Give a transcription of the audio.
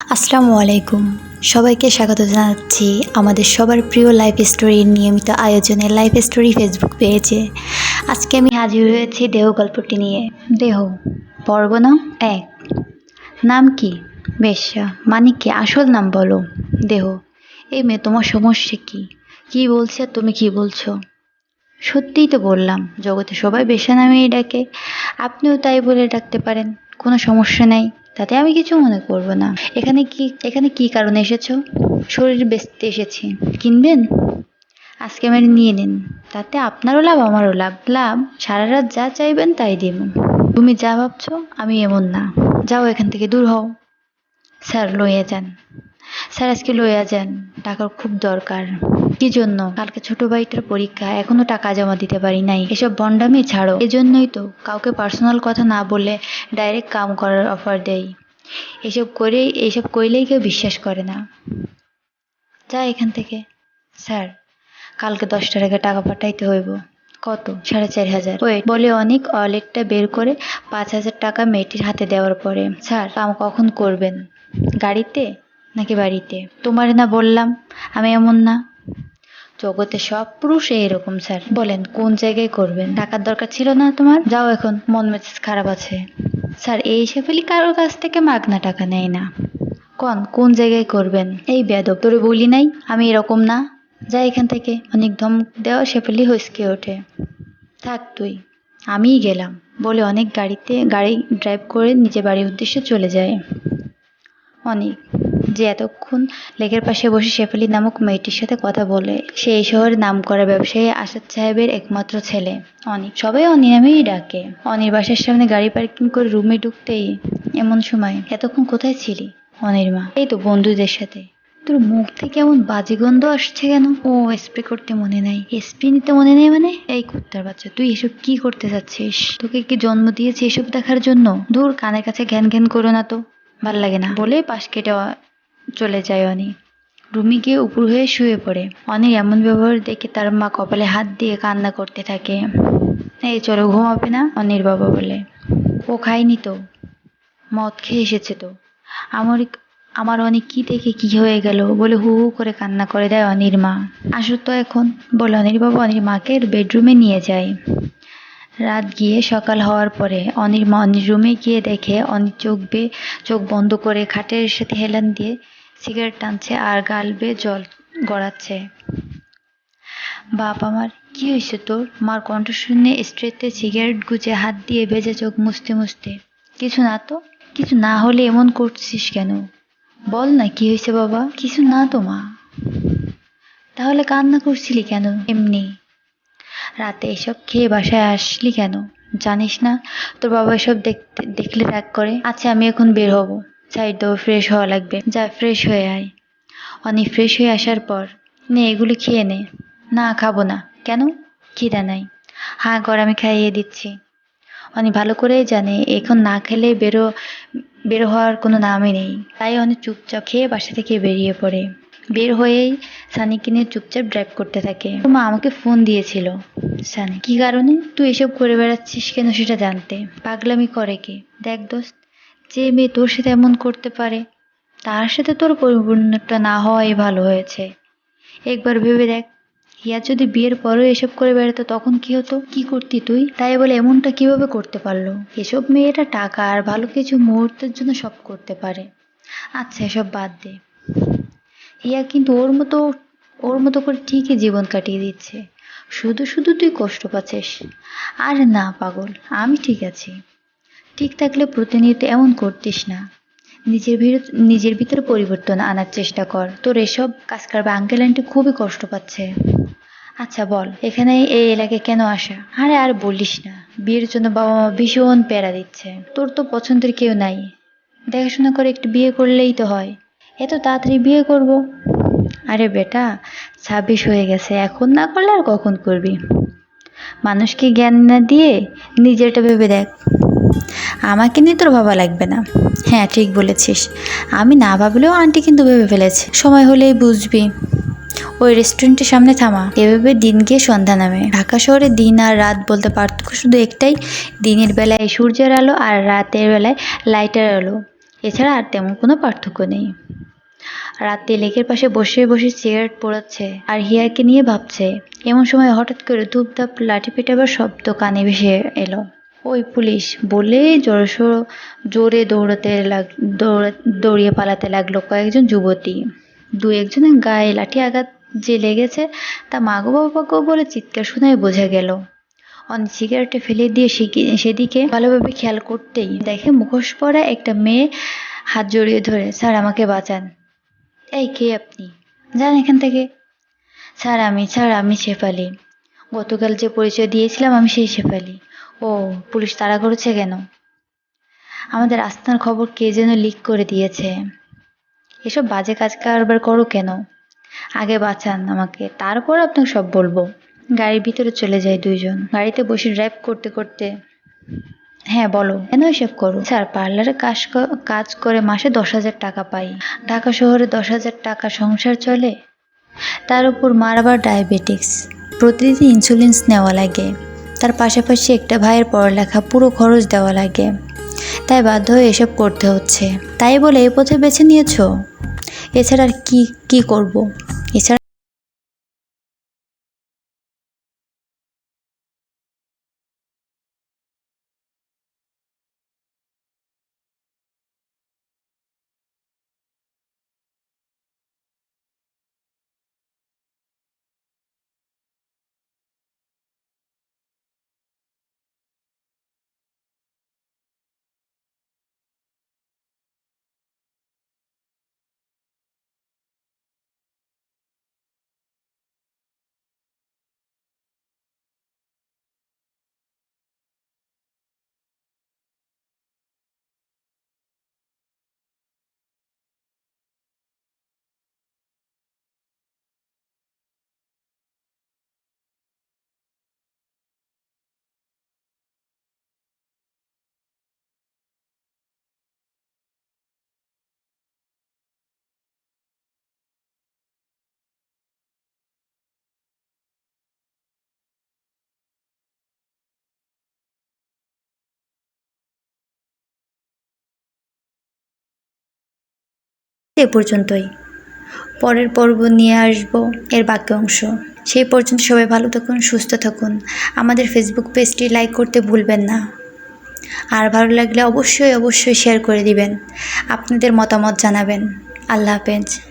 আসসালামু আলাইকুম। সবাইকে স্বাগত জানাচ্ছি আমাদের সবার প্রিয় লাইফ স্টোরির নিয়মিত আয়োজনে লাইফ স্টোরি ফেসবুক পেয়েছে। আজকে আমি হাজির হয়েছি দেহ গল্পটি নিয়ে। দেহ পর্ব নাম এক। নাম কি? বেশ্যা মানে কি? আসল নাম বলো। দেহ, এই মেয়ে তোমার সমস্যা কি? কি বলছে, তুমি কি বলছো? সত্যিই তো বললাম, জগতে সবাই বেশ্যা নামেই ডাকে। আপনিও তাই বলে ডাকতে পারেন, কোনো সমস্যা নাই। তাতে আমি কিছু মনে করব না। এখানে কি এখানে কি কারণে এসেছ? শরীর বেচতে এসেছি। কিনবেন? আজকে মেরে নিয়ে নিন। তাতে আপনারও লাভ, আমারও লাভ। লাভ সারা রাত যা চাইবেন তাই দিব। তুমি যা ভাবছ, আমি এমন না। যাও এখান থেকে, দূর হও। স্যার লইয়া যান। স্যার আজকে লইয়া যান। টাকার খুব দরকার। কি জন্য? কালকে ছোট ভাইটার পরীক্ষা, এখনও টাকা জমা দিতে পারি নাই। এসব বন্ডামি ছাড়ো। এজন্যই তো কাউকে পার্সোনাল কথা না বলে ডাইরেক্ট কাম করার অফার দেই। এসব করে এসব কইলেই কেউ বিশ্বাস করে না। যা এখান থেকে। স্যার, কালকে দশটার আগে টাকা পাঠাইতে হইব। কত? সাড়ে চার হাজার। ওয়েট, বলে অনেক ওয়ালেটটা বের করে পাঁচ হাজার টাকা মেয়েটির হাতে দেওয়ার পরে। স্যার, কাম কখন করবেন? গাড়িতে নাকি বাড়িতে? তোমার না বললাম, আমি এমন না। জগতে সব পুরুষ এরকম, স্যার। বলেন, কোন জায়গায় করবেন? টাকার দরকার ছিল না তোমার? যাও এখন, মন মেজাজ খারাপ আছে। স্যার, এই সেফেলি কারোর কাছ থেকে মাগনা টাকা নেয় না। কন, কোন জায়গায় করবেন? এই বেদব, তোরে বলি নাই, আমি এরকম না। যা এখান থেকে, অনেক ধমক দেওয়া সেফেলি হইসকে ওঠে। থাক তুই, আমিই গেলাম। বলে অনেক গাড়িতে, গাড়ি ড্রাইভ করে নিজে বাড়ির উদ্দেশ্যে চলে যায়। অনেক। যে এতক্ষণ লেকের পাশে বসে শেফালি নামক মেয়েটির সাথে কথা বলে, সে এই শহরের নাম করা ব্যবসায়ী আসাদ সাহেবের একমাত্র ছেলে। অনিক, সবাই অনি নামেই ডাকে। অনির বাসার সামনে গাড়ি পার্কিং করে রুমে ঢুকতেই এমন সময়, এতক্ষণ কোথায় ছিলি? অনির মা, এই তো বন্ধুদের সাথে। তোর মুখ থেকে এমন বাজে গন্ধ আসছে কেন? ও স্প্রে করতে মনে নাই। স্প্রে নিতে মনে নেই মানে? এই কুত্তার বাচ্চা, তুই এসব কি করতে যাচ্ছিস? তোকে কি জন্ম দিয়েছি এসব দেখার জন্য? দূর কানের কাছে ঘ্যান ঘ্যান করো না তো। ভালো লাগে না। বলে পাশ কেটে চলে যায় অনি। রুমি গিয়ে উপর হয়ে শুয়ে পড়ে। অনির এমন ব্যবহার দেখে তার মা কপালে হাত দিয়ে কান্না করতে থাকে। এই, চলো ঘুমাবে না? অনির বাবা বলে। ও খায়নি তো। মদ খেয়ে এসেছে তো। আমার আমার অনেক কি দেখে কি হয়ে গেল? বলে হু হু করে কান্না করে দেয় অনির মা। আসো তো এখন। বলে অনির বাবা অনির মাকে বেডরুমে নিয়ে যায়। রাত গিয়ে সকাল হওয়ার পরে অনির মা অনির রুমে গিয়ে দেখে অনির চোখ বেয়ে চোখ বন্ধ করে খাটের সাথে হেলান দিয়ে সিগারেট টানছে আর গাল বেয়ে জল গড়াচ্ছে। বাপ আমার, কি হয়েছে তোর? মার কণ্ঠ শুনে স্ট্রেতে সিগারেট গুজে হাত দিয়ে ভেজে চোখ মুছতে মুছতে। কিছু না তো? কিছু না হলে এমন করছিস কেন? বল না, কি হয়েছে বাবা? কিছু না তো, মা। তাহলে কান্না করছিলি কেন এমনি? রাতে এসব খেয়ে বাসায় আসলি কেন? জানিস না, তোর বাবা এসব দেখতে, দেখলে রাগ করে। আচ্ছা আমি এখন বের হব। সাইড দেবো ফ্রেশ হওয়া লাগবে। যা ফ্রেশ হয়ে আয়। অনেক ফ্রেশ হয়ে আসার পর, নে এগুলো খেয়ে নে। না, খাব না। কেন? খিদা নাই। হ্যাঁ কর আমি খাইয়ে দিচ্ছি। অনেক ভালো করেই জানে, এখন না খেলে বেরো, বের হওয়ার কোনো নামই নেই। তাই অনেক চুপচাপ খেয়ে বাসা থেকে বেরিয়ে পড়ে। বের হয়েই সানিকে নিয়ে চুপচাপ ড্রাইভ করতে থাকে। মা আমাকে ফোন দিয়েছিল। সানি, কি কারণে? তুই এসব করে বেড়াচ্ছিস কেন সেটা জানতে। পাগলামি করে কে? দেখ দোস্ত। যে মেয়ে তোর সাথে এমন করতে পারে, তার সাথে তোর পরিপূর্ণটা না হওয়াই ভালো হয়েছে। একবার ভেবে দেখ, হিয়া যদি বিয়ের পরেও এসব করে বেড়াতো, তখন কি হতো? কি করতি তুই? তাই বলে এমনটা কীভাবে করতে পারল? এসব মেয়েরা টাকা আর ভালো কিছু মুহূর্তের জন্য সব করতে পারে। আচ্ছা এসব বাদ দে। হিয়া কিন্তু ওর মতো ওর মতো করে ঠিকই জীবন কাটিয়ে দিচ্ছে। শুধু শুধু তুই কষ্ট পাচ্ছিস। আরে না, পাগল, আমি ঠিক আছি। ঠিক থাকলে প্রতিনিয়ত এমন করতিস না। নিজের নিজের ভিতরে পরিবর্তন আনার চেষ্টা কর। তোর এসব কাজ করবে আঙ্কেল আন্টি খুবই কষ্ট পাচ্ছে। আচ্ছা বল, এখানে এই এলাকায় কেন আসা? আরে, আর বলিস না। বিয়ের জন্য বাবা মা ভীষণ প্যারা দিচ্ছে। তোর তো পছন্দের কেউ নাই। দেখাশোনা করে একটু বিয়ে করলেই তো হয়। এত তাড়াতাড়ি বিয়ে করব? আরে বেটা, ছাব্বিশ হয়ে গেছে। এখন না করলে আর কখন করবি? মানুষকে জ্ঞান না দিয়ে নিজেরটা ভেবে দেখ। আমাকে নিয়ে তোর ভাবা লাগবে না। হ্যাঁ ঠিক বলেছিস। আমি না ভাবলেও আন্টি কিন্তু ভেবে ফেলেছে। সময় হলেই বুঝবি। ওই রেস্টুরেন্টের সামনে থামা। এভাবে দিন গিয়ে সন্ধ্যা নামে। ঢাকা শহরে দিন আর রাত বলতে পার্থক্য শুধু একটাই। দিনের বেলায় সূর্যের আলো আর রাতের বেলায় লাইটের আলো। এছাড়া আর তেমন কোনো পার্থক্য নেই। রাতে লেকের পাশে বসে বসে সিগারেট পোড়াচ্ছে আর হিয়াকে নিয়ে ভাবছে। এমন সময় হঠাৎ করে ধূপধাপ লাঠি পেটাবার শব্দ কানে ভেসে এলো। ওই পুলিশ বলে জোরসোর জোরে দৌড়াতে লাগ, দৌড়া, দৌড়িয়ে পালাতে লাগল কয়েকজন যুবতী। দু একজনের গায়ে লাঠি আঘাত যে লেগেছে তা মাগো বাবাগো বলে চিৎকার শোনায় বোঝা গেল। অনেক সিগারেটে ফেলে দিয়ে সেদিকে ভালোভাবে খেয়াল করতেই দেখে মুখোশ পরা একটা মেয়ে হাত জড়িয়ে ধরে, স্যার, আমাকে বাঁচান। এই কে আপনি? যান এখান থেকে। স্যার, আমি স্যার, আমি শেফালি। গতকাল যে পরিচয় দিয়েছিলাম, আমি সেই শেফালি। ও, পুলিশ তাড়া করেছে কেন? আমাদের আস্থার খবর কে যেন লিক করে দিয়েছে? এসব বাজে কাজ কারবার করো কেন? আগে বাঁচান আমাকে, তারপর আপনাকে সব বলব। গাড়ির ভিতরে চলে যায় দুইজন। গাড়িতে বসে ড্রাইভ করতে করতে। হ্যাঁ বলো। কেন এসব করো? স্যার, পার্লারে কাজ কাজ করে মাসে দশ হাজার টাকা পাই। ঢাকা শহরে দশ হাজার টাকা সংসার চলে? তার উপর মার আবার ডায়াবেটিক্স প্রতিদিন ইনসুলিন্স নেওয়া লাগে। তার পাশাপাশি একটা ভাইয়ের পড়ালেখা পুরো খরচ দেওয়া লাগে। তাই বাধ্য হয়ে এসব করতে হচ্ছে। তাই বলে এই পথে বেছে নিয়েছো? এছাড়া আর কী কী করব? এছাড়া এ পর্যন্তই। পরের পর্ব নিয়ে আসব, এর বাকি অংশ। সেই পর্যন্ত সবাই ভালো থাকুন, সুস্থ থাকুন। আমাদের ফেসবুক পেজটি লাইক করতে ভুলবেন না। আর ভালো লাগলে অবশ্যই অবশ্যই শেয়ার করে দিবেন। আপনাদের মতামত জানাবেন। আল্লাহ হাফেজ।